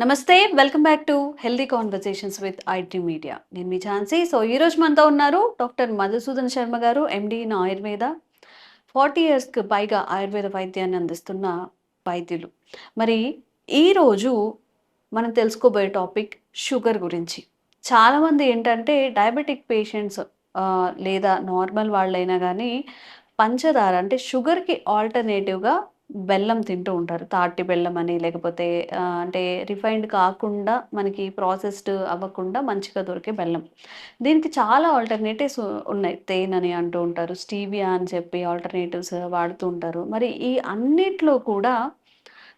నమస్తే welcome back to healthy conversations with IT media. నేను మీ ఝాన్సీ. సో ఈ రోజు మనతో ఉన్నారు doctor Madhusudan Sharma garu MD in Ayurveda. Forty ఇయర్స్కి పైగా ఆయుర్వేద వైద్యాన్ని అందిస్తున్న వైద్యులు. మరి ఈరోజు మనం తెలుసుకోబోయే టాపిక్ షుగర్ గురించి. చాలామంది ఏంటంటే డయాబెటిక్ పేషెంట్స్ లేదా నార్మల్ వాళ్ళైనా కానీ పంచదార అంటే షుగర్కి ఆల్టర్నేటివ్గా బెల్లం తింటూ ఉంటారు. తాటి బెల్లం అని లేకపోతే అంటే రిఫైన్డ్ కాకుండా మనకి ప్రాసెస్డ్ అవ్వకుండా మంచిగా దొరికే బెల్లం. దీనికి చాలా ఆల్టర్నేటివ్స్ ఉన్నాయి. తేనె అని అంటూ ఉంటారు స్టీవియా అని చెప్పి ఆల్టర్నేటివ్స్ వాడుతూ ఉంటారు. మరి ఈ అన్నిట్లో కూడా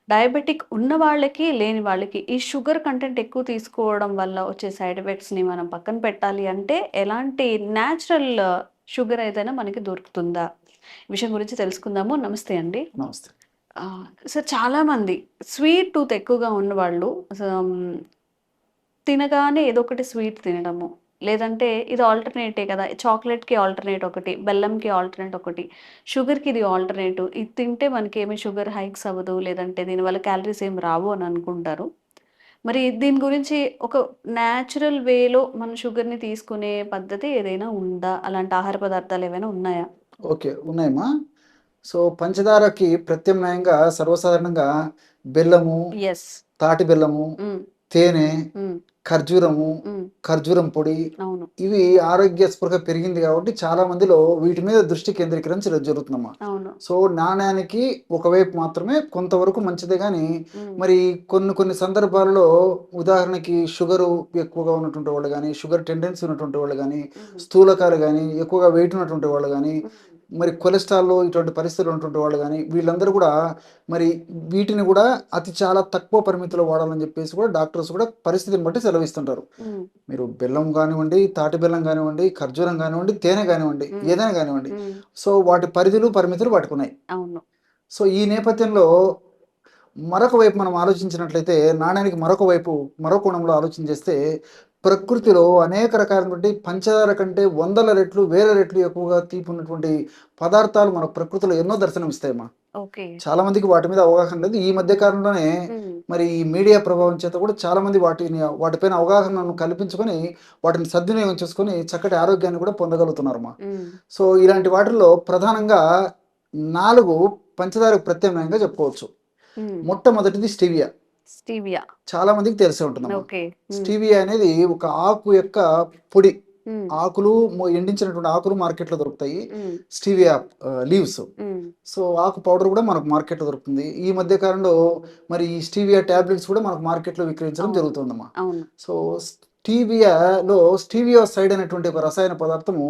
డయాబెటిక్ ఉన్న వాళ్ళకి లేని వాళ్ళకి ఈ షుగర్ కంటెంట్ ఎక్కువ తీసుకోవడం వల్ల వచ్చే సైడ్ ఎఫెక్ట్స్ని మనం పక్కన పెట్టాలి అంటే ఎలాంటి న్యాచురల్ షుగర్ ఏదైనా మనకి దొరుకుతుందా? విషయం గురించి తెలుసుకుందాము. నమస్తే అండి. నమస్తే. సార్ చాలామంది స్వీట్ టూత్ ఎక్కువగా ఉన్నవాళ్ళు అసలు, తినగానే ఏదో ఒకటి స్వీట్ తినడము. లేదంటే ఇది ఆల్టర్నేటే కదా చాక్లెట్కి ఆల్టర్నేట్ ఒకటి బెల్లంకి ఆల్టర్నేట్ ఒకటి షుగర్కి ఇది ఆల్టర్నేటివ్ ఇది తింటే మనకి ఏమి షుగర్ హైక్స్ అవ్వదు లేదంటే దీనివల్ల క్యాలరీస్ ఏం రావు అని అనుకుంటారు. మరి దీని గురించి ఒక న్యాచురల్ వేలో మనం షుగర్ని తీసుకునే పద్ధతి ఏదైనా ఉందా? అలాంటి ఆహార పదార్థాలు ఏమైనా ఉన్నాయా? ఓకే ఉన్నాయమ్మా. సో పంచదారకి ప్రత్యామ్నాయంగా సర్వసాధారణంగా బెల్లము తాటి బెల్లము తేనె ఖర్జూరము ఖర్జూరం పొడి ఇవి ఆరోగ్య స్పృహ పెరిగింది కాబట్టి చాలా మందిలో వీటి మీద దృష్టి కేంద్రీకరించడం జరుగుతుందమ్మా. సో నాణ్యానికి ఒకవైపు మాత్రమే కొంతవరకు మంచిదే కానీ మరి కొన్ని కొన్ని సందర్భాల్లో ఉదాహరణకి షుగరు ఎక్కువగా ఉన్నటువంటి వాళ్ళు కానీ షుగర్ టెండెన్సీ ఉన్నటువంటి వాళ్ళు కానీ స్థూలకాలు కానీ ఎక్కువగా వెయిట్ ఉన్నటువంటి వాళ్ళు కానీ. మరి కొలెస్ట్రాల్ ఇటువంటి పరిస్థితులు ఉన్నటువంటి వాళ్ళు కానీ వీళ్ళందరూ కూడా మరి వీటిని కూడా అతి చాలా తక్కువ పరిమితిలో వాడాలని చెప్పేసి కూడా డాక్టర్స్ కూడా పరిస్థితిని బట్టి సెలవిస్తుంటారు. మీరు బెల్లం కానివ్వండి తాటి బెల్లం కానివ్వండి ఖర్జూరం కానివ్వండి తేనె కానివ్వండి. ఏదైనా కానివ్వండి. సో వాటి పరిధులు పరిమితులు అవును. సో ఈ నేపథ్యంలో మరొక వైపు మనం ఆలోచించినట్లయితే నాణ్యానికి మరొక వైపు మరో కోణంలో ఆలోచన చేస్తే ప్రకృతిలో అనేక రకాలైనటువంటి పంచదార కంటే వందల రెట్లు వేల రెట్లు ఎక్కువగా తీపి ఉన్నటువంటి పదార్థాలు మన ప్రకృతిలో ఎన్నో దర్శనమిస్తాయమ్మా. చాలా మందికి వాటి మీద అవగాహన లేదు. ఈ మధ్య కాలంలోనే మరి ఈ మీడియా ప్రభావం చేత కూడా చాలా మంది వాటిని వాటిపైన అవగాహనను కల్పించుకొని వాటిని సద్వినియోగం చేసుకొని చక్కటి ఆరోగ్యాన్ని కూడా పొందగలుగుతున్నారమ్మా. ఉమ్, సో ఇలాంటి వాటిల్లో ప్రధానంగా నాలుగు పంచదారకు ప్రత్యామ్నాయంగా చెప్పుకోవచ్చు. మొట్టమొదటిది స్టీవియా. స్టీవియా. చాలా మందికి తెలిసే ఉంటుంది స్టీవియా అనేది ఒక ఆకు యొక్క పొడి. ఆకులు ఎండించినటువంటి ఆకులు మార్కెట్లో దొరుకుతాయి. Um, stevia leaves. సో ఆకు పౌడర్ కూడా మనకు మార్కెట్లో దొరుకుతుంది. ఈ మధ్య కాలంలో మరి ఈ స్టీవియా టాబ్లెట్స్ కూడా మనకు మార్కెట్లో విక్రయించడం అవును. జరుగుతుందమ్మా. సో స్టీవియాలో స్టీవియా సైడ్ అనేటువంటి ఒక రసాయన పదార్థము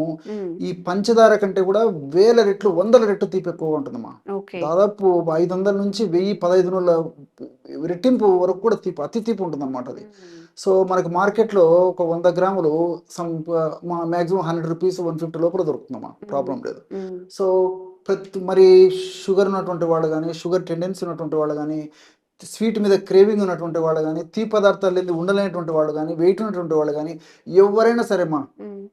ఈ పంచదార కంటే కూడా వేల రెట్లు వందల రెట్లు తీపి ఎక్కువగా ఉంటుందమ్మా. దాదాపు ఐదు వందల నుంచి వెయ్యి పదహైదు వందల రెట్టింపు వరకు కూడా తీపి అతి తీపి ఉంటుంది అనమాట అది సో మనకి మార్కెట్లో ఒక వంద గ్రాములు some maximum hundred rupees one fifty లోపల దొరుకుతుందమ్మా ప్రాబ్లం లేదు. సో ప్రతి మరి షుగర్ ఉన్నటువంటి వాళ్ళు కానీ షుగర్ టెండెన్సీ ఉన్నటువంటి వాళ్ళు కానీ స్వీట్ మీద క్రేవింగ్ ఉన్నటువంటి వాళ్ళు కానీ తీ పదార్థాలు లేని ఉండలేనటువంటి వాళ్ళు కానీ వెయిట్ ఉన్నటువంటి వాళ్ళు కానీ ఎవరైనా సరే మా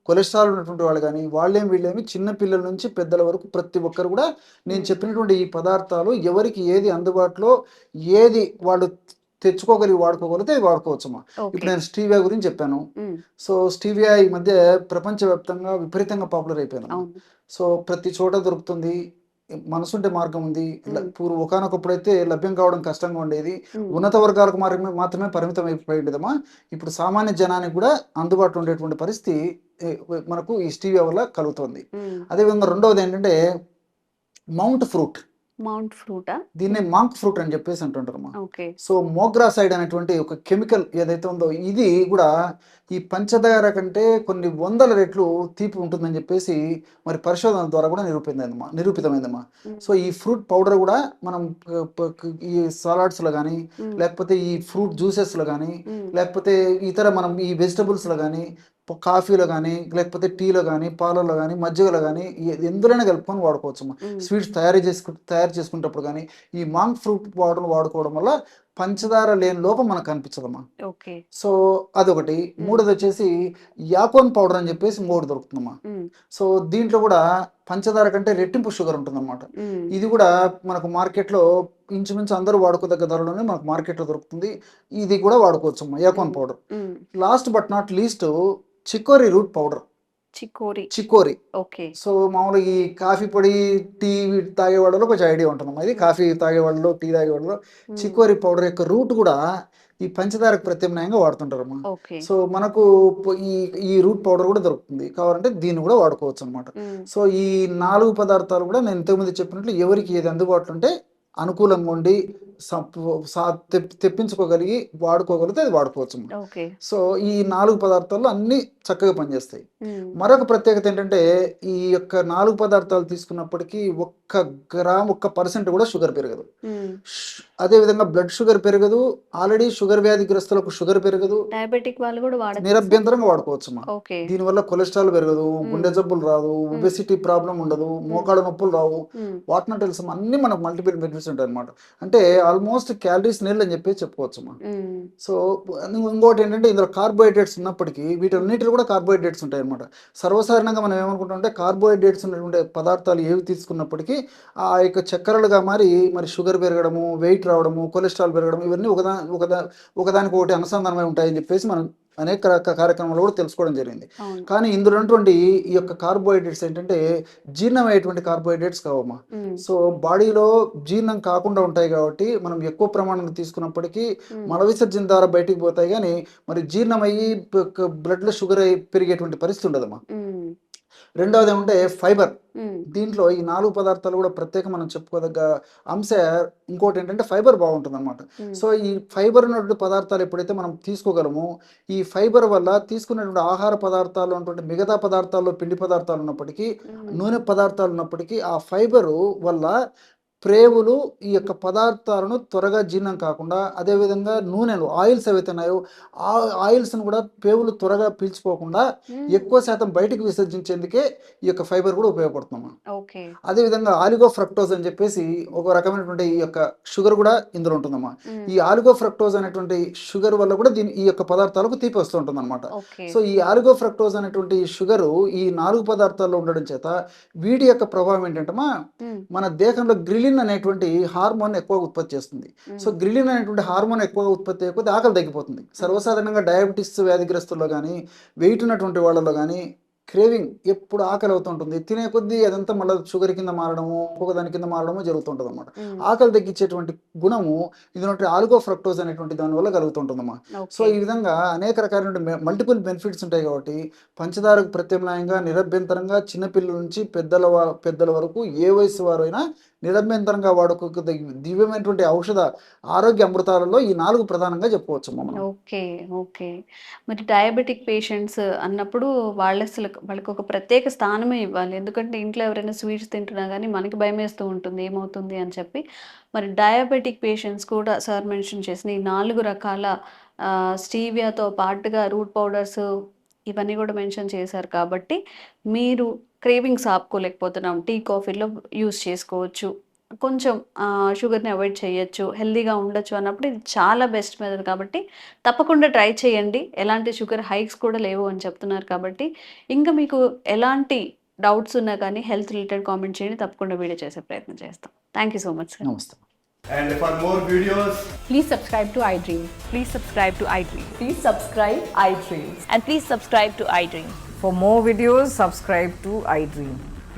కొలెస్ట్రాల్ ఉన్నటువంటి వాళ్ళు కానీ వాళ్ళేం వీళ్ళేమి చిన్న పిల్లల నుంచి పెద్దల వరకు ప్రతి ఒక్కరు కూడా నేను చెప్పినటువంటి ఈ పదార్థాలు ఎవరికి ఏది అందుబాటులో ఏది వాళ్ళు తెచ్చుకోగలిగి వాడుకోగలిగితే అది వాడుకోవచ్చమ్మా ఇప్పుడు నేను స్టీవియా గురించి చెప్పాను. సో స్టీవియా ఈ మధ్య ప్రపంచవ్యాప్తంగా విపరీతంగా పాపులర్ అయిపోయింది సో ప్రతి చోట దొరుకుతుంది. మనసుంటే మార్గం ఉంది. పూర్వ ఒకనొకప్పుడైతే లభ్యం కావడం కష్టంగా ఉండేది. ఉన్నత వర్గాలకు మాత్రమే మాత్రమే పరిమితం అయిపోయి ఉండేదమ్మా. ఇప్పుడు సామాన్య జనానికి కూడా అందుబాటులో ఉండేటువంటి పరిస్థితి మనకు ఈ స్టీవియా వల్ల కలుగుతుంది. అదేవిధంగా రెండవది ఏంటంటే మౌంట్ ఫ్రూట్. మౌంట్ ఫ్రూటా దీన్నే మాంక్ ఫ్రూట్ అని చెప్పేసి అంటుంటారమ్మా ఓకే సో మోగ్రాసైడ్ అనేటువంటి ఒక కెమికల్ ఏదైతే ఉందో ఇది కూడా ఈ పంచదార కంటే కొన్ని వందల రెట్లు తీపి ఉంటుందని చెప్పేసి మరి పరిశోధన ద్వారా కూడా నిరూపితమైందమ్మా నిరూపితమైందమ్మా ఉమ్, సో ఈ ఫ్రూట్ పౌడర్ కూడా మనం ఈ సలాడ్స్లో కానీ ఉమ్, లేకపోతే ఈ ఫ్రూట్ జ్యూసెస్లో కానీ ఉమ్, లేకపోతే ఇతర మనం ఈ వెజిటబుల్స్లో కానీ కాఫీలో కానీ లేకపోతే టీలో కానీ పాలలో కానీ మజ్జిగలో కానీ ఎందులోనే కలుపుకొని వాడుకోవచ్చు స్వీట్స్ తయారు చేసుకు తయారు చేసుకునేటప్పుడు కానీ ఈ మాంక్ ఫ్రూట్ పౌడర్ వాడుకోవడం వల్ల పంచదార లేని లోపం మనకు కనిపించదమ్మా. ఓకే. సో అదొకటి. మూడోది వచ్చేసి యాకోన్ పౌడర్ అని చెప్పేసి మూడు దొరుకుతుందమ్మా. సో దీంట్లో కూడా పంచదార కంటే రెట్టింపు షుగర్ ఉంటుందన్నమాట. ఇది కూడా మనకు మార్కెట్లో ఇంచుమించు అందరూ వాడుకోదగ్గ ధరలోనే మనకు మార్కెట్లో దొరుకుతుంది. ఇది కూడా వాడుకోవచ్చు అమ్మా yacon powder. Last but not least chicory root powder chicory chicory okay so మామూలుగా ఈ కాఫీ పొడి టీ తాగే వాళ్ళలో కొంచెం ఐడియా ఉంటుందమ్మా ఇది కాఫీ తాగే వాళ్ళలో టీ తాగే వాళ్ళలో చికోరి పౌడర్ యొక్క రూట్ కూడా ఈ పంచదారకు ప్రత్యామ్నాయంగా వాడుతుంటారమ్మా ఓకే సో మనకు ఈ ఈ రూట్ పౌడర్ కూడా దొరుకుతుంది కావాలంటే దీన్ని కూడా వాడుకోవచ్చు అనమాట సో ఈ నాలుగు పదార్థాలు కూడా నేను ఇంతకుముందు చెప్పినట్లు ఎవరికి ఏది అందుబాటులో ఉంటే అనుకూలంగా ఉండి తెప్పించుకోగలిగి వాడుకోగలిగితే అది వాడుకోవచ్చు సో ఈ నాలుగు పదార్థాలు అన్నీ చక్కగా పనిచేస్తాయి. మరొక ప్రత్యేకత ఏంటంటే ఈ యొక్క నాలుగు పదార్థాలు తీసుకున్నప్పటికీ ఒక్క గ్రామ్ ఒక్క పర్సెంట్ కూడా షుగర్ పెరగదు. ఉమ్. ష్- అదేవిధంగా బ్లడ్ షుగర్ పెరగదు. ఆల్రెడీ షుగర్ వ్యాధిగ్రస్తులకు షుగర్ పెరగదు. డయాబెటిక్ వాళ్ళు కూడా నిరభ్యంతరంగా వాడుకోవచ్చు అమ్మా ఓకే దీనివల్ల కొలెస్ట్రాల్ పెరగదు గుండె జబ్బులు రాదు ఒబెసిటీ ప్రాబ్లం ఉండదు మోకాళ్ళ నొప్పులు రావు. వాటిన తెలుసు అన్ని మనకు మల్టిపుల్ బెనిఫిట్స్ ఉంటాయి అనమాట అంటే ఆల్మోస్ట్ క్యాలరీస్ నీళ్ళు అని చెప్పి చెప్పుకోవచ్చు సో ఇంకోటి ఏంటంటే ఇందులో కార్బోహైడ్రేట్స్ ఉన్నప్పటికీ వీటన్నిటిలో కూడా కార్బోహైడ్రేట్స్ ఉంటాయి అనమాట సర్వసాధారణంగా మనం ఏమనుకుంటామంటే కార్బోహైడ్రేట్స్ ఉన్నటువంటి పదార్థాలు ఏవి తీసుకున్నప్పటికీ ఆ యొక్క చక్కెరలుగా మారి మరి షుగర్ పెరగడము వెయిట్ రావడము కొలెస్ట్రాల్ పెరగడం ఇవన్నీ ఒకదా ఒకదా ఒకదానికి ఒకటి అనుసంధానమై ఉంటాయని చెప్పేసి మనం అనేక రక- కార్యక్రమాలు కూడా తెలుసుకోవడం జరిగింది. కానీ ఇందులో ఉన్నటువంటి ఈ యొక్క కార్బోహైడ్రేట్స్ ఏంటంటే జీర్ణమయ్యేటువంటి కార్బోహైడ్రేట్స్ కావమ్మా. సో బాడీలో జీర్ణం కాకుండా ఉంటాయి కాబట్టి మనం ఎక్కువ ప్రమాణంలో తీసుకున్నప్పటికీ మల విసర్జన ద్వారా బయటికి పోతాయి కానీ మరి జీర్ణమయ్యి బ్లడ్లో షుగర్ పెరిగేటువంటి పరిస్థితి ఉండదమ్మా. రెండవది ఏమంటే ఫైబర్. దీంట్లో ఈ నాలుగు పదార్థాలు కూడా ప్రత్యేక మనం చెప్పుకోదగ్గ అంశ ఇంకోటి ఏంటంటే ఫైబర్ బాగుంటుంది అనమాట సో ఈ ఫైబర్ ఉన్నటువంటి పదార్థాలు ఎప్పుడైతే మనం తీసుకోగలమో ఈ ఫైబర్ వల్ల తీసుకునేటువంటి ఆహార పదార్థాలు ఉన్నటువంటి మిగతా పదార్థాల్లో పిండి పదార్థాలు ఉన్నప్పటికీ నూనె పదార్థాలు ఉన్నప్పటికీ ఆ ఫైబరు వల్ల ప్రేవులు ఈ యొక్క పదార్థాలను త్వరగా జీర్ణం కాకుండా అదేవిధంగా నూనెలు ఆయిల్స్ ఏవైతే ఉన్నాయో ఆ ఆయిల్స్ను కూడా పేవులు త్వరగా పీల్చుకోకుండా ఎక్కువ శాతం బయటికి విసర్జించేందుకే ఈ యొక్క ఫైబర్ కూడా ఉపయోగపడుతున్నాం అదేవిధంగా ఆలిగో ఫ్రక్టోజ్ అని చెప్పేసి ఒక రకమైనటువంటి ఈ యొక్క షుగర్ కూడా ఇందులో ఉంటుందన్నమా ఉమ్, ఈ ఆలిగో ఫ్రక్టోజ్ అనేటువంటి షుగర్ వల్ల కూడా దీని ఈ యొక్క పదార్థాలకు తీపి వస్తూ ఉంటుంది ఓకే. సో ఈ ఆలిగో ఫ్రక్టోజ్ అనేటువంటి షుగరు ఈ నాలుగు పదార్థాల్లో ఉండడం చేత వీటి యొక్క ప్రభావం ఏంటంటమా ఉమ్, మన దేహంలో గ్రిలిన్ అనేటువంటి హార్మోన్ ఎక్కువ ఉత్పత్తి చేస్తుంది. సో గ్రిలిన్ అనేటువంటి హార్మోన్ ఎక్కువగా ఉత్పత్తి అయిపోతే ఆకలి తగ్గిపోతుంది. సర్వసాధారణంగా డయాబెటీస్ వ్యాధిగ్రస్తుల్లో కానీ వెయిట్ ఉన్నటువంటి వాళ్ళలో కానీ క్రేవింగ్ ఎప్పుడు ఆకలి అవుతుంటుంది. తినే కొద్దీ అదంతా మళ్ళీ షుగర్ కింద మారడము ఇంకొక దాని కింద మారడము జరుగుతుంటుంది అనమాట ఆకలి తగ్గించేటువంటి గుణము ఇది ఆల్గో ఫ్రక్టోజ్ అనేటువంటి దాని వల్ల కలుగుతుంటుందమ్మా సో ఈ విధంగా అనేక రకాలైన మల్టిపుల్ బెనిఫిట్స్ ఉంటాయి కాబట్టి పంచదారకు ప్రత్యామ్నాయంగా నిరభ్యంతరంగా చిన్నపిల్లల నుంచి పెద్దల పెద్దల వరకు ఏ వయసు వారైనా నిరభ్యంతరంగా వాడుకోక దివ్యమైనటువంటి ఔషధ ఆరోగ్య అమృతాలలో ఈ నాలుగు ప్రధానంగా చెప్పుకోవచ్చు ఓకే ఓకే. మరి డయాబెటిక్ పేషెంట్స్ అన్నప్పుడు వాళ్ళ వాళ్ళకి ఒక ప్రత్యేక స్థానమే ఇవ్వాలి. ఎందుకంటే ఇంట్లో ఎవరైనా స్వీట్స్ తింటున్నా కానీ మనకి భయం వేస్తూ ఉంటుంది ఏమవుతుంది అని చెప్పి. మరి డయాబెటిక్ పేషెంట్స్ కూడా సార్ మెన్షన్ చేసిన ఈ నాలుగు రకాల స్టీవియాతో పాటుగా రూట్ పౌడర్స్ ఇవన్నీ కూడా మెన్షన్ చేశారు కాబట్టి మీరు క్రేవింగ్స్ ఆపుకోలేకపోతున్నాం. టీ కాఫీలో యూస్ చేసుకోవచ్చు. కొంచెం షుగర్ని అవాయిడ్ చేయొచ్చు హెల్దీగా ఉండొచ్చు అన్నప్పుడు ఇది చాలా బెస్ట్ మెథడ్ కాబట్టి తప్పకుండా ట్రై చేయండి ఎలాంటి షుగర్ హైక్స్ కూడా లేవు అని చెప్తున్నారు కాబట్టి ఇంకా మీకు ఎలాంటి డౌట్స్ ఉన్నా కానీ హెల్త్ రిలేటెడ్ కామెంట్ చేయండి తప్పకుండా వీడియో చేసే ప్రయత్నం చేస్తాం thank you so much sir నమస్తే And for more videos, Please subscribe to iDream. Please subscribe to iDream. Please subscribe iDream. And please subscribe to iDream. For more videos, subscribe to iDream.